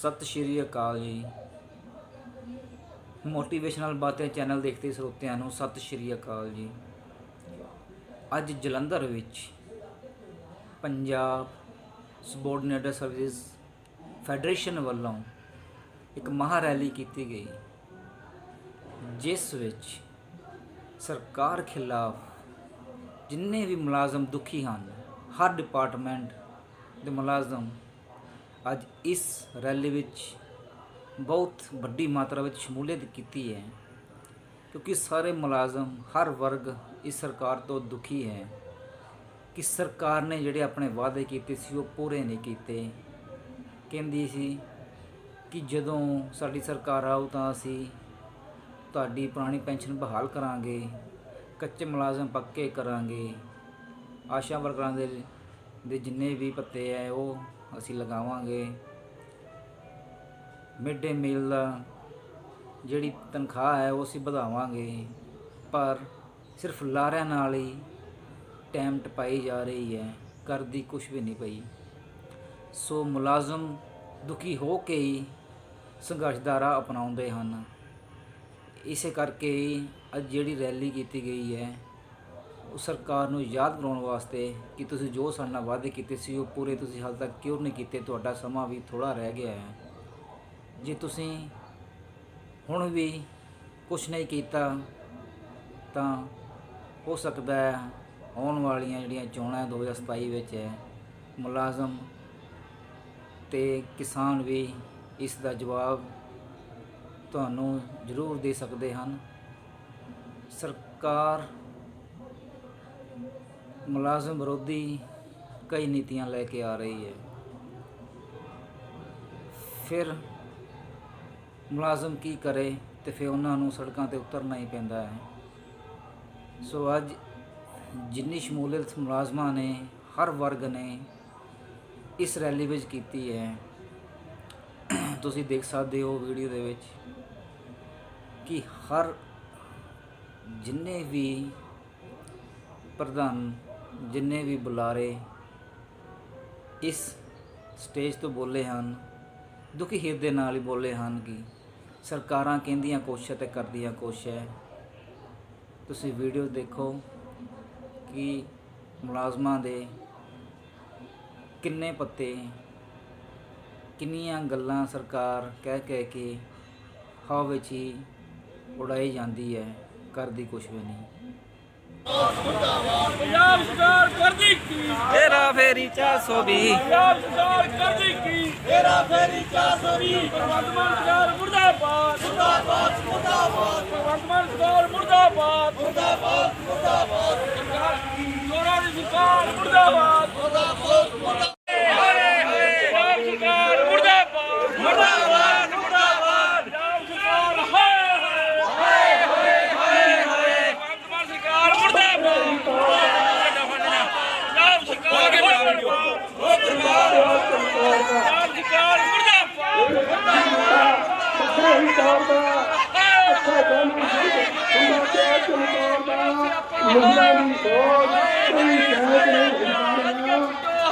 ਸਤਿ ਸ਼੍ਰੀ ਅਕਾਲ ਜੀ। ਮੋਟੀਵੇਸ਼ਨਲ ਬਾਤਾਂ ਚੈਨਲ ਦੇਖਦੇ ਸਰੋਤਿਆਂ ਨੂੰ ਸਤਿ ਸ਼੍ਰੀ ਅਕਾਲ ਜੀ। ਅੱਜ ਜਲੰਧਰ ਵਿੱਚ ਪੰਜਾਬ ਸਬੋਰਡੀਨੇਟਰ ਸਰਵਿਸ ਫੈਡਰੇਸ਼ਨ ਵੱਲੋਂ ਇੱਕ ਮਹਾ ਰੈਲੀ ਕੀਤੀ ਗਈ, ਜਿਸ ਵਿੱਚ ਸਰਕਾਰ ਖਿਲਾਫ ਜਿੰਨੇ ਵੀ ਮੁਲਾਜ਼ਮ ਦੁਖੀ ਹਨ, ਹਰ ਡਿਪਾਰਟਮੈਂਟ ਦੇ ਮੁਲਾਜ਼ਮ ਅੱਜ ਇਸ ਰੈਲੀ ਵਿੱਚ ਬਹੁਤ ਵੱਡੀ ਮਾਤਰਾ ਵਿੱਚ ਸ਼ਮੂਲੀਅਤ ਕੀਤੀ ਹੈ, ਕਿਉਂਕਿ ਸਾਰੇ ਮੁਲਾਜ਼ਮ, ਹਰ ਵਰਗ ਇਸ ਸਰਕਾਰ ਤੋਂ ਦੁਖੀ ਹੈ ਕਿ ਸਰਕਾਰ ਨੇ ਜਿਹੜੇ ਆਪਣੇ ਵਾਅਦੇ ਕੀਤੇ ਸੀ, ਉਹ ਪੂਰੇ ਨਹੀਂ ਕੀਤੇ। ਕਹਿੰਦੀ ਸੀ ਕਿ ਜਦੋਂ ਸਾਡੀ ਸਰਕਾਰ ਆਉ ਤਾਂ ਅਸੀਂ ਤੁਹਾਡੀ ਪੁਰਾਣੀ ਪੈਨਸ਼ਨ ਬਹਾਲ ਕਰਾਂਗੇ, ਕੱਚੇ ਮੁਲਾਜ਼ਮ ਪੱਕੇ ਕਰਾਂਗੇ। ਆਸ਼ਾ ਵਰਕਰਾਂ ਦੇ ਦੇ ਜਿੰਨੇ ਵੀ ਪੱਤੇ ਹੈ, ਉਹ ਅਸੀਂ ਲਗਾਵਾਂਗੇ। ਮਿਡ ਡੇ ਮੀਲ ਦਾ ਜਿਹੜੀ ਤਨਖਾਹ ਹੈ ਉਹ ਅਸੀਂ ਵਧਾਵਾਂਗੇ। ਪਰ ਸਿਰਫ ਲਾਰਿਆਂ ਨਾਲ ਹੀ ਟਾਈਮ ਟਪਾਈ ਜਾ ਰਹੀ ਹੈ। ਕਰਦੀ ਕੁਝ ਵੀ ਨਹੀਂ ਪਈ। ਸੋ ਮੁਲਾਜ਼ਮ ਦੁਖੀ ਹੋ ਕੇ ਹੀ ਸੰਘਰਸ਼ ਦਾ ਅਪਣਾਉਂਦੇ ਹਨ। ਇਸੇ ਕਰਕੇ ਹੀ ਅੱਜ ਜਿਹੜੀ ਰੈਲੀ ਕੀਤੀ ਗਈ ਹੈ ਉਹ ਸਰਕਾਰ ਨੂੰ ਯਾਦ ਕਰਾਉਣ ਵਾਸਤੇ ਕਿ ਤੁਸੀਂ ਜੋ ਸਾਡੇ ਨਾਲ ਵਾਅਦੇ ਕੀਤੇ ਸੀ, ਉਹ ਪੂਰੇ ਤੁਸੀਂ ਹਾਲ ਤੱਕ ਕਿਉਂ ਨਹੀਂ ਕੀਤੇ? ਤੁਹਾਡਾ ਸਮਾਂ ਵੀ ਥੋੜਾ ਰਹਿ ਗਿਆ ਹੈ। ਜੇ ਤੁਸੀਂ ਹੁਣ ਵੀ ਕੁਝ ਨਹੀਂ ਕੀਤਾ, ਤਾਂ ਹੋ ਸਕਦਾ ਹੈ ਆਉਣ ਵਾਲੀਆਂ ਜਿਹੜੀਆਂ ਚੋਣਾਂ 2027 ਵਿੱਚ ਹੈ, ਮੁਲਾਜ਼ਮ ਤੇ ਕਿਸਾਨ ਵੀ ਇਸ ਦਾ ਜਵਾਬ ਤੁਹਾਨੂੰ ਜ਼ਰੂਰ ਦੇ ਸਕਦੇ ਹਨ। ਸਰਕਾਰ ਮੁਲਾਜ਼ਮ ਵਿਰੋਧੀ ਕਈ ਨੀਤੀਆਂ ਲੈ ਕੇ ਆ ਰਹੀ ਹੈ। ਫਿਰ ਮੁਲਾਜ਼ਮ ਕੀ ਕਰੇ ਤੇ ਫਿਰ ਉਹਨਾਂ ਨੂੰ ਸੜਕਾਂ ਤੇ ਉਤਰਨਾ ਹੀ ਪੈਂਦਾ ਹੈ। ਸੋ ਅੱਜ ਜਿੰਨੀ ਸ਼ਮੂਲੀਅਤ ਮੁਲਾਜ਼ਮਾਂ ਨੇ, ਹਰ ਵਰਗ ਨੇ ਇਸ ਰੈਲੀ ਵਿੱਚ ਕੀਤੀ ਹੈ। ਤੁਸੀਂ ਦੇਖ ਸਕਦੇ ਹੋ ਵੀਡੀਓ ਦੇ ਵਿੱਚ ਕਿ ਹਰ ਜਿੰਨੇ ਵੀ ਪ੍ਰਧਾਨ ਜਿੰਨੇ ਵੀ ਬੁਲਾਰੇ ਇਸ ਸਟੇਜ ਤੋਂ ਬੋਲੇ ਹਨ, ਦੁਖੀ ਹਿਰਦੇ ਨਾਲ ਹੀ ਬੋਲੇ ਹਨ ਕਿ ਸਰਕਾਰਾਂ ਕਹਿੰਦੀਆਂ ਕੁਛ ਹੈ ਤੇ ਕਰਦੀਆਂ ਕੁਛ ਹੈ। ਤੁਸੀਂ ਵੀਡੀਓ ਦੇਖੋ ਕਿ ਮੁਲਾਜ਼ਮਾਂ ਦੇ ਕਿੰਨੇ ਪੱਤੇ, ਕਿੰਨੀਆਂ ਗੱਲਾਂ ਸਰਕਾਰ ਕਹਿ ਕਹਿ ਕੇ ਹਵਾ ਵਿੱਚ ਹੀ ਉਡਾਈ ਜਾਂਦੀ ਹੈ, ਕਰਦੀ ਕੁਛ ਵੀ ਨਹੀਂ। ਪੰਜਾਬ ਸਰਕਾਰ ਕਰਦੀ ਕੀ? ਤੇਰਾ ਫੇਰੀ 420 ਪੰਜਾਬ ਸਰਕਾਰ ਕਰਦੀ ਕੀ? ਤੇਰਾ ਫੇਰੀ 420 ਭਗਵੰਤ ਮਾਨ ਸਰਕਾਰ ਮੁਰਦਾਬਾਦ। ਮੁਰਦਾਬਾਦ ਮੁਰਦਾਬਾਦ। ਭਗਵੰਤ ਮਾਨ ਸਰਕਾਰ ਮੁਰਦਾਬਾਦ। ਮੁਰਦਾਬਾਦ ਮੁਰਦਾਬਾਦ। ਸਰਕਾਰ ਦੀ ਸਰਕਾਰ ਮੁਰਦਾਬਾਦ ਮੁਰਦਾਬਾਦ ਮੁਰਦਾਬਾਦ ਪੰਜਾਬ ਸਰਕਾਰ ਮੁਰਦਾਬਾਦ ਮੁਰਦਾਬਾਦ ਮੁਰਦਾਬਾਦ ਪੰਜਾਬ ਸਰਕਾਰ ਹਾਏ ਹਾਏ ਹਾਏ ਹਾਏ ਭਗਵੰਤ ਮਾਨ ਸਰਕਾਰ ਮੁਰਦਾਬਾਦ ਪੰਜਾਬ ਸਰਕਾਰ ਮੁਰਦਾਬਾਦ ਪੰਜਾਬ ਸਰਕਾਰ ਮੁਰਦਾਬਾਦ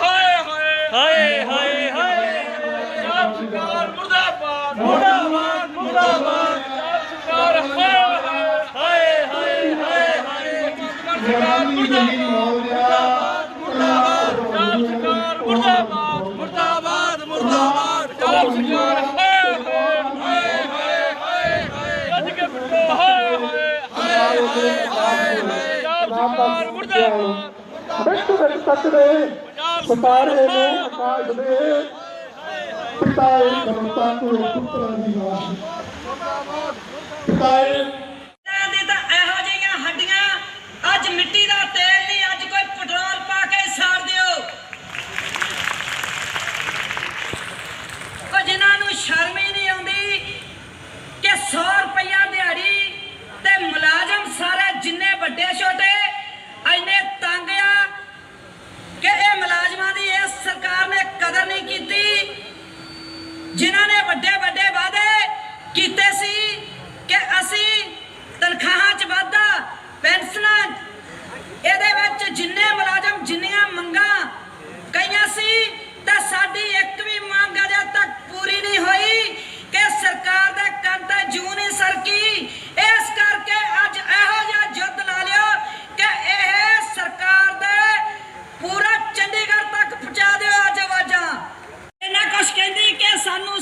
ਹਾਏ ਹਾਏ ਹਾਏ ਹਾਏ ਪੰਜਾਬ ਸਰਕਾਰ ਮੁਰਦਾਬਾਦ ਮੁਰਦਾਬਾਦ ਮੁਰਦਾਬਾਦ ਸਰਕਾਰ ਹਾਏ ਹਾਏ ਹਾਏ ਹਾਏ ਸਰਕਾਰ ਮੁਰਦਾਬਾਦ ਪੰਜਾਬ ਸਰਕਾਰ ਮੁਰਦਾਬਾਦ ਮੁਰਦਾਬਾਦ ਮੁਰਦਾਬਾਦ ਸਰਕਾਰ ਹਾਏ ਹਾਏ ਹਾਏ ਹਾਏ ਹਾਏ ਅੱਜ ਕੇ ਬਿੱਟੋ ਹਾਏ ਹਾਏ ਹਾਏ ਹਾਏ ਸਰਕਾਰ ਮੁਰਦਾਬਾਦ ਬਿੱਟ ਬਿੱਟ ਤੱਕਦੇ ਸਤਾਰੇ ਨੇ ਆਕਾਸ਼ ਦੇ ਪਿਤਾਏ ਕਰਤਾ ਤੂੰ ਪੁੱਤਰਾਂ ਦੀ ਵਾਸ ਪਿਤਾਏ ਇਹਨਾਂ ਦੀ ਤਾਂ ਇਹੋ ਜਿਹੀਆਂ ਹੱਡੀਆਂ ਅੱਜ ਮਿੱਟੀ ਦਾ ਤੇਲ ਨਹੀਂ ਅੱਜ ਕੋਈ ਪੈਟਰੋਲ ਪਾ ਕੇ ਸਾੜ ਦਿਓ ਉਹ ਜਿਨ੍ਹਾਂ ਨੂੰ ਸ਼ਰਮ ਹੀ ਨਹੀਂ ਆਉਂਦੀ ਕਿ 100 ਰੁਪਇਆ ਦਿਹਾੜੀ ਤੇ ਮੁਲਾਜ਼ਮ ਸਾਰੇ ਜਿੰਨੇ ਵੱਡੇ ਛੋਟੇ ਐਨੇ ਤੰਗ ਆ ਕਿ ਇਹ ਮੁਲਾਜ਼ਮਾਂ ਦੀ ਇਸ ਸਰਕਾਰ ਨੇ ਕਦਰ ਨਹੀਂ ਕੀਤੀ ਜਿਨ੍ਹਾਂ ਨੇ ਵੱਡੇ ਵੱਡੇ ਵਾਅਦੇ ਕੀਤੇ ਸੀ ਕਿ ਅਸੀਂ ਤਨਖਾਹਾਂ 'ਚ ਵਾਧਾ ਪੈਨਸ਼ਨਾਂ ਇਹਦੇ ਵਿੱਚ ਜਿੰਨੇ ਮੁਲਾਜ਼ਮ ਜਿੰਨੀਆਂ ਮੰਗਾਂ ਕਈਆਂ ਸੀ ਤਾਂ ਸਾਡੀ ਇੱਕ ਵੀ ਮੰਗ ਅਜੇ ਤੱਕ ਪੂਰੀ ਨਹੀਂ ਹੋਈ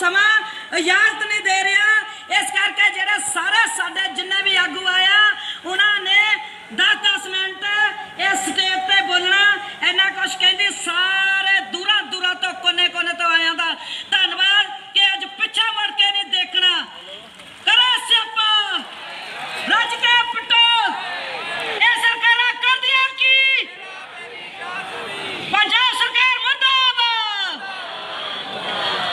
ਸਮਾਂ ਇਜਾਜ਼ਤ ਨਹੀਂ ਦੇ ਰਿਹਾ ਇਸ ਕਰਕੇ ਜਿਹੜੇ ਸਾਰੇ ਸਾਡੇ ਜਿੰਨੇ ਵੀ ਆਗੂ ਆਇਆ ਉਹਨਾਂ ਨੇ 10-10 ਮਿੰਟ ਇਸ ਸਟੇਜ ਤੇ ਬੋਲਣਾ ਇੰਨਾ ਕੁਝ ਕਹਿੰਦੀ ਸਾਰੇ ਦੂਰਾਂ ਦੂਰਾਂ ਤੋਂ ਕੋਨੇ-ਕੋਨੇ ਤੋਂ ਆਇਆਂ ਦਾ ਧੰਨਵਾਦ ਕਿ ਅੱਜ ਪਿੱਛੇ ਮੁੜ ਕੇ ਨਹੀਂ ਦੇਖਣਾ ਕਰੋ ਸਿਆਪਾ ਰੱਜ ਕੇ ਪਟੋ ਇਹ ਸਰਕਾਰਾਂ ਕਰਦੀਆਂ ਕੀ ਪੰਜਾਬ ਸਰਕਾਰ ਮੁਰਦਾਬਾਦ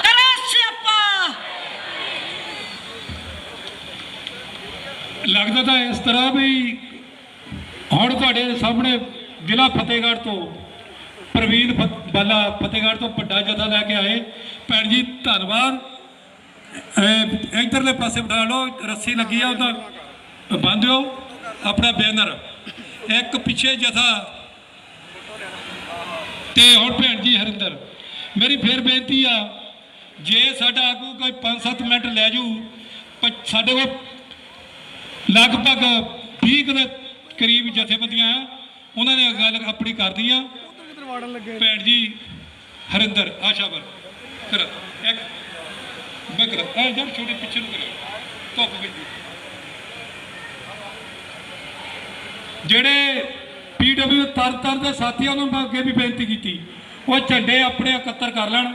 ਕਰੋ ਸਿਆਪਾ ਲੱਗਦਾ ਤਾਂ ਇਸ ਤਰ੍ਹਾਂ ਵੀ ਹੁਣ ਤੁਹਾਡੇ ਸਾਹਮਣੇ ਜ਼ਿਲ੍ਹਾ ਫਤਿਹਗੜ੍ਹ ਤੋਂ ਪ੍ਰਵੀਨ ਫਤ- ਬਾਲਾ ਫਤਿਹਗੜ੍ਹ ਤੋਂ ਵੱਡਾ ਜਥਾ ਲੈ ਕੇ ਆਏ। ਭੈਣ ਜੀ, ਧੰਨਵਾਦ। ਇਹ ਇਧਰਲੇ ਪਾਸੇ ਬਿਠਾ ਲਓ, ਰੱਸੀ ਲੱਗੀ ਆ ਉਹਦਾ ਬੰਨ ਦਿਓ ਆਪਣਾ ਬੈਨਰ। ਇੱਕ ਪਿੱਛੇ ਜਥਾ। ਤੇ ਹੁਣ ਭੈਣ ਜੀ, ਹਰਿੰਦਰ, ਮੇਰੀ ਫੇਰ ਬੇਨਤੀ ਆ, ਜੇ ਸਾਡਾ ਆਗੂ ਕੋਈ 5-7 ਮਿੰਟ ਲੈ ਜੂ ਸਾਡੇ ਕੋਲ ਲਗਭਗ 20 ਕੁ ਦੇ ਕਰੀਬ ਜਥੇਬੰਦੀਆਂ ਆ। ਉਹਨਾਂ ਨੇ ਗੱਲ ਆਪਣੀ ਕਰਦੀ ਆ। ਭੈਣ ਜੀ, ਹਰਿੰਦਰ, ਆਸ਼ਾ ਵਰ ਕਰ, ਇੱਕ ਮੈਂ ਕਰ। ਇਹ ਜਰ ਛੋਟੇ ਪਿੱਛੇ ਨੂੰ ਕਰੋ ਧੁੱਪ ਵਿੱਚ ਜਿਹੜੇ ਪੀਡਬਲਿਊ ਤਰ ਤਰ ਦੇ ਸਾਥੀਆਂ ਨੂੰ ਮੈਂ ਅੱਗੇ ਵੀ ਬੇਨਤੀ ਕੀਤੀ, ਉਹ ਝੰਡੇ ਆਪਣੇ ਇਕੱਤਰ ਕਰ ਲੈਣ।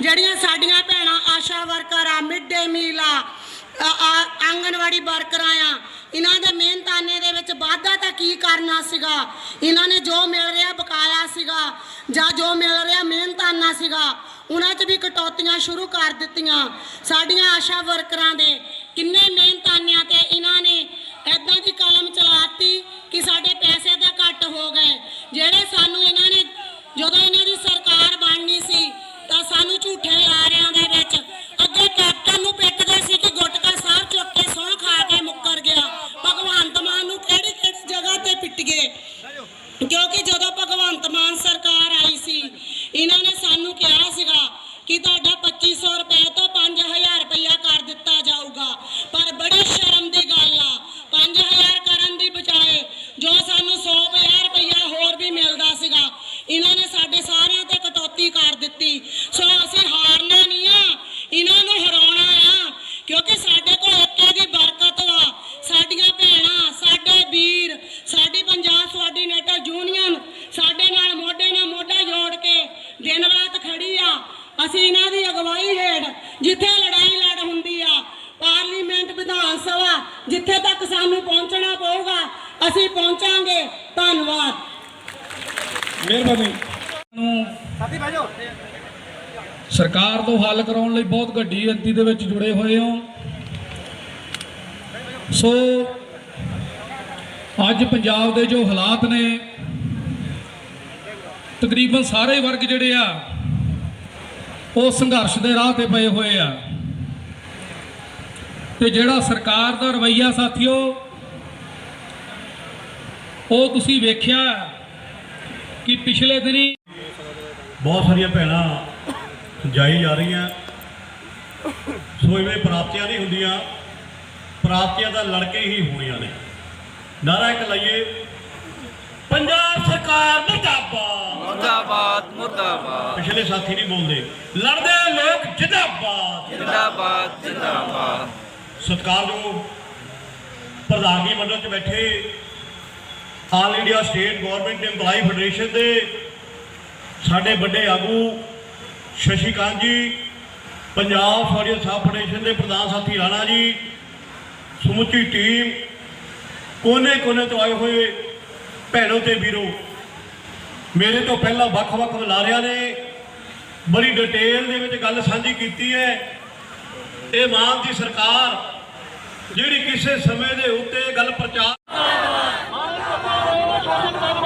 ਜਿਹੜੀਆਂ ਸਾਡੀਆਂ ਭੈਣਾਂ ਆਸ਼ਾ ਵਰਕਰ ਆ ਮਿਡ ਡੇ ਮੀਲ ਆ ਆਂਗਨਵਾੜੀ ਵਰਕਰਾਂ ਆ, ਇਹਨਾਂ ਦੇ ਮਿਹਨਤਾਨੇ ਦੇ ਵਿੱਚ ਵਾਧਾ ਤਾਂ ਕੀ ਕਰਨਾ ਸੀਗਾ? ਇਹਨਾਂ ਨੇ ਜੋ ਮਿਲ ਰਿਹਾ ਬਕਾਇਆ ਸੀਗਾ ਜਾਂ ਜੋ ਮਿਲ ਰਿਹਾ ਮਿਹਨਤਾਨਾ ਸੀਗਾ, ਉਹਨਾਂ 'ਚ ਵੀ ਕਟੌਤੀਆਂ ਸ਼ੁਰੂ ਕਰ ਦਿੱਤੀਆਂ। ਸਾਡੀਆਂ ਆਸ਼ਾ ਵਰਕਰਾਂ ਦੇ ਕਿੰਨੇ ਮਿਹਨਤਾਨਿਆਂ ਤੇ ਇਹਨਾਂ ਨੇ ਐਦਾਂ ਦੀ ਕਲਮ ਚਲਾਤੀ ਕਿ ਸਾਡੇ ਪੈਸੇ ਤਾਂ ਘੱਟ ਹੋ ਗਏ ਜਿਹੜੇ ਸਾਨੂੰ ਇਹਨਾਂ ਨੇ ਜਦੋਂ ਇਹਨਾਂ ਦੀ ਸਰਕਾਰ ਬਣਨੀ ਸੀ ਤਾਂ ਸਾਨੂੰ ਝੂਠੇ ਲਾਰਿਆਂ ਦੇ ਵਿੱਚ ਅੱਗੇ ਕੈਪਟਨ ਨੂੰ ਪਿੱਟਦੇ ਸੀ ਕਿ ਗੁਟਕਾ ਸਾਹਿਬ ਚੁੱਕ ਕੇ ਸਹੁੰ ਖਾ ਕੇ ਮੁੱਕਰ ਗਿਆ ਭਗਵੰਤ ਮਾਨ ਨੂੰ ਕਿਹੜੀ ਕਿਹੜੀ ਜਗ੍ਹਾ ਤੇ ਪਿੱਟ ਗਏ ਕਿਉਂਕਿ ਜਦੋਂ ਭਗਵੰਤ ਮਾਨ ਸਰਕਾਰ ਆਈ ਸੀ ਇਹਨਾਂ ਨੇ ਸਾਨੂੰ ਕਿਹਾ ਸੀਗਾ ਕਿ ਤੁਹਾਡਾ 2500 ਰੁਪਏ ਤੋਂ 5000 ਰੁਪਇਆ ਕਰ ਦਿੱਤਾ ਜਾਊਗਾ ਪਰ ਬੜੀ ਸ਼ਰਮ ਦੀ ਗੱਲ ਆ 5000 ਕਰਨ ਦੀ ਬਜਾਏ ਜੋ ਸਾਨੂੰ 100 ਰੁਪਇਆ ਹੋਰ ਵੀ ਮਿਲਦਾ ਸੀਗਾ ਇਹਨਾਂ ਨੇ ਸਾਡੇ ਸਾਰਿਆਂ ਤੇ ਕਟੌਤੀ ਕਰ ਦਿੱਤੀ ਸੋ ਅਸੀਂ ਹਾਰਨਾ ਨਹੀਂ ਆ ਇਹਨਾਂ ਨੂੰ ਹਰਾਉਣਾ ਆ ਕਿਉਂਕਿ ਸਾਡੇ ਕੋਲ ਇੱਕੇ ਦੀ ਬਰਕਤ ਵਾ ਸਾਡੀਆਂ ਭੈਣਾਂ ਸਾਡੇ ਵੀਰ ਸਾਡੀ ਪੰਜਾਬ ਕੋਆਰਡੀਨੇਟਰ ਯੂਨੀਅਨ ਸਾਡੇ ਨਾਲ ਮੋਢੇ ਨਾਲ ਮੋਢਾ ਜੋੜ ਕੇ ਦਿਨ ਰਾਤ ਖੜੀ ਆ ਅਸੀਂ ਇਹਨਾਂ ਦੀ ਅਗਵਾਈ ਹੇਠ ਜਿੱਥੇ ਲੜਾਈ ਲੜ ਹੁੰਦੀ ਆ ਪਾਰਲੀਮੈਂਟ ਵਿਧਾਨ ਸਭਾ ਜਿੱਥੇ ਤੱਕ ਸਾਨੂੰ ਪਹੁੰਚਣਾ ਪਊਗਾ ਅਸੀਂ ਪਹੁੰਚਾਂਗੇ ਧੰਨਵਾਦ ਮਿਹਰਬਾਨੀ। ਨੂੰ ਸਰਕਾਰ ਤੋਂ ਹੱਲ ਕਰਾਉਣ ਲਈ ਬਹੁਤ ਗੱਡੀ ਗਿਣਤੀ ਦੇ ਵਿੱਚ ਜੁੜੇ ਹੋਏ ਹੋ। ਸੋ ਅੱਜ ਪੰਜਾਬ ਦੇ ਜੋ ਹਾਲਾਤ ਨੇ ਤਕਰੀਬਨ ਸਾਰੇ ਵਰਗ ਜਿਹੜੇ ਆ ਉਹ ਸੰਘਰਸ਼ ਦੇ ਰਾਹ ਤੇ ਪਏ ਹੋਏ ਆ। ਤੇ ਜਿਹੜਾ ਸਰਕਾਰ ਦਾ ਰਵੱਈਆ ਸਾਥੀਓ ਉਹ ਤੁਸੀਂ ਵੇਖਿਆ ਕਿ ਪਿਛਲੇ ਦਿਨੀ ਬਹੁਤ ਸਾਰੀਆਂ ਭੈਣਾਂ ਜਾਈ ਜਾ ਰਹੀਆਂ। ਸੋ ਇਵੇਂ ਪ੍ਰਾਪਤੀਆਂ ਨਹੀਂ ਹੁੰਦੀਆਂ ਪ੍ਰਾਪਤੀਆਂ ਤਾਂ ਲੜਕੇ ਹੀ ਹੋਣੀਆਂ ਨੇ। ਨਾਰਾ ਇੱਕ ਲਾਈਏ। ਪੰਜਾਬ ਸਰਕਾਰ ਮੁਰਦਾਬਾਦ। ਮੁਰਦਾਬਾਦ ਮੁਰਦਾਬਾਦ। ਪਿਛਲੇ ਸਾਥੀ ਨਹੀਂ ਬੋਲਦੇ। ਲੜਦੇ ਲੋਕ ਜਿੰਦਾਬਾਦ। ਜਿੰਦਾਬਾਦ ਜਿੰਦਾਬਾਦ। ਸਤਿਕਾਰਯੋਗ ਪ੍ਰਧਾਨਗੀ ਮੰਡਲ 'ਚ ਬੈਠੇ। All India state government EMPLOYE federation ਦੇ ਸਾਡੇ ਵੱਡੇ ਆਗੂ ਸ਼ਸ਼ੀਕਾਂਤ ਜੀ, ਪੰਜਾਬ ਸੌਰੀਅਲ ਸਾਹ ਫੈਡਰੇਸ਼ਨ ਦੇ ਪ੍ਰਧਾਨ ਸਾਥੀ ਰਾਣਾ ਜੀ, ਸਮੁੱਚੀ ਟੀਮ ਕੋਨੇ ਕੋਨੇ ਤੋਂ ਆਏ ਹੋਏ ਭੈਣੋ ਤੇ ਵੀਰੋ, ਮੇਰੇ ਤੋਂ ਪਹਿਲਾਂ ਵੱਖ-ਵੱਖ ਬੁਲਾਰਿਆਂ ਨੇ ਬੜੀ ਡਿਟੇਲ ਦੇ ਵਿੱਚ ਗੱਲ ਸਾਂਝੀ ਕੀਤੀ ਹੈ। ਇਹ ਮਾਨ ਦੀ ਸਰਕਾਰ ਜਿਹੜੀ ਕਿਸੇ ਸਮੇਂ ਦੇ ਉੱਤੇ ਗੱਲ ਪ੍ਰਚਾਰ ਮੁਰਦਾਬਾਦ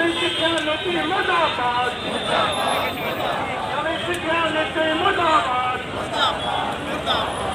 Let's go, let's go, let's go, let's go, let's go, let's go, let's go, let's go, let's go,